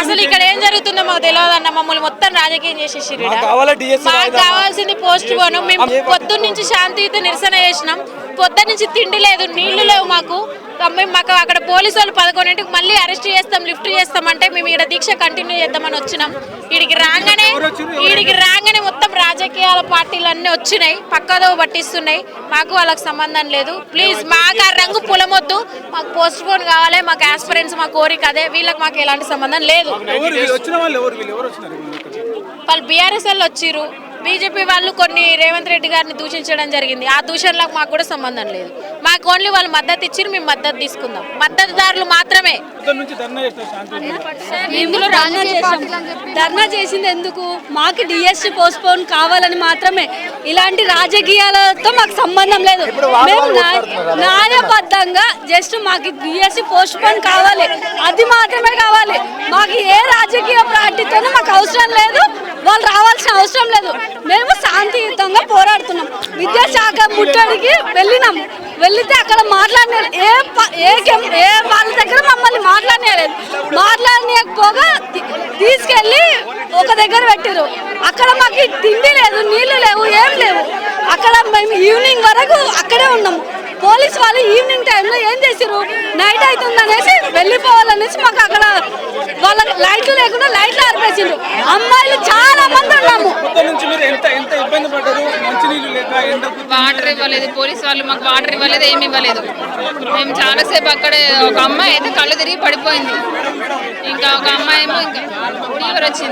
అసలు ఇక్కడ ఏం జరుగుతుందో మాకు తెలియదు అన్న మమ్మల్ని మొత్తం రాజకీయం చేసేసి మాకు వాయిదా? కావాల్సింది పోస్ట్ పోను. మేము పొద్దున్న నుంచి శాంతియుత నిరసన చేసినాం. పొద్దున్న నుంచి తిండి లేదు నీళ్ళు లేవు మాకు. మేము మాకు అక్కడ పోలీసు వాళ్ళు పదకొండింటికి మళ్ళీ అరెస్ట్ చేస్తాం లిఫ్ట్ చేస్తామంటే మేము ఇక్కడ దీక్ష కంటిన్యూ చేద్దామని వచ్చినాం. వీడికి రాగానే వీడికి రాగానే మొత్తం రాజకీయాల పార్టీలు అన్నీ వచ్చినాయి. పక్కదో పట్టిస్తున్నాయి. మాకు వాళ్ళకి సంబంధం లేదు. ప్లీజ్ మాకు ఆ రంగు పులమొద్దు. మాకు పోస్ట్ పోన్ కావాలి మాకు ఆస్పిరెంట్స్ మా కోరిక అదే. వీళ్ళకి మాకు ఎలాంటి సంబంధం లేదు. ఎవరు వీళ్ళు వచ్చిన వాళ్ళు ఎవరు? వీళ్ళు ఎవరు వచ్చినారు? వీళ్ళు ఇక్కడికి? వాళ్ళు బీఆర్ఎస్ వాళ్ళు వచ్చిర్రు. బీజేపీ వాళ్ళు కొన్ని రేవంత్ రెడ్డి గారిని దూషించడం జరిగింది. ఆ దూషణలకు మాకు కూడా సంబంధం లేదు. మాకు ఓన్లీ వాళ్ళు మద్దతు ఇచ్చిర్రు మేము మద్దతు తీసుకుందాం. మద్దతుదారులు మాత్రమే. ధర్నా చేసింది ఎందుకు? మాకు డిఎస్సి పోస్ట్పోన్ కావాలని మాత్రమే. ఇలాంటి రాజకీయాలతో మాకు సంబంధం లేదు. మేము న్యాయ- న్యాయబద్ధంగా జస్ట్ మాకు డిఎస్సి పోస్ట్పోన్ కావాలి. అది మాత్రమే కావాలి. మాకు ఏ రాజకీయ పార్టీతోనూ మాకు అవసరం లేదు. అవసరం లేదు. మేము శాంతియుతంగా పోరాడుతున్నాం. విద్యాశాఖ ముట్టడికి వెళ్ళినాం. వెళ్తే అక్కడ మాట్లాడిన ఏ ఏ ఏ వాళ్ళ దగ్గర మమ్మల్ని మాట్లాడలేదు మాట్లాడలేకపోగా తీసుకెళ్ళి ఒక దగ్గర పెట్టారు అక్కడ మాకు తిండి లేదు నీళ్ళు లేవు ఏం లేవు. అక్కడ మేము ఈవినింగ్ వరకు అక్కడే ఉన్నాము పోలీస్ వాళ్ళు ఈవినింగ్ టైంలో ఏం చేశారు నైట్ అవుతుంది అనేసి వెళ్ళిపోవాలనేసి మాకు అక్కడ వాళ్ళ లైట్లు లేకుండా లైట్లు ఆర్పేసిండ్రు. అమ్మాయిలు చాలా మంది ఉన్నాము. పొద్దున్న నుంచి మీరు ఎంత ఎంత ఇబ్బంది పడ్డారు? మంచినీళ్ళు లేక ఎండకు వాటర్ ఇవ్వలేదు పోలీస్ వాళ్ళు మాకు వాటర్ ఇవ్వలేదు ఏమి ఇవ్వలేదు. మేము చాలాసేపు అక్కడే ఒక అమ్మాయి అయితే కళ్ళు తిరిగి పడిపోయింది. ఇంకా ఒక అమ్మాయి ఏమో ఇంకా ఫీవర్ వచ్చింది.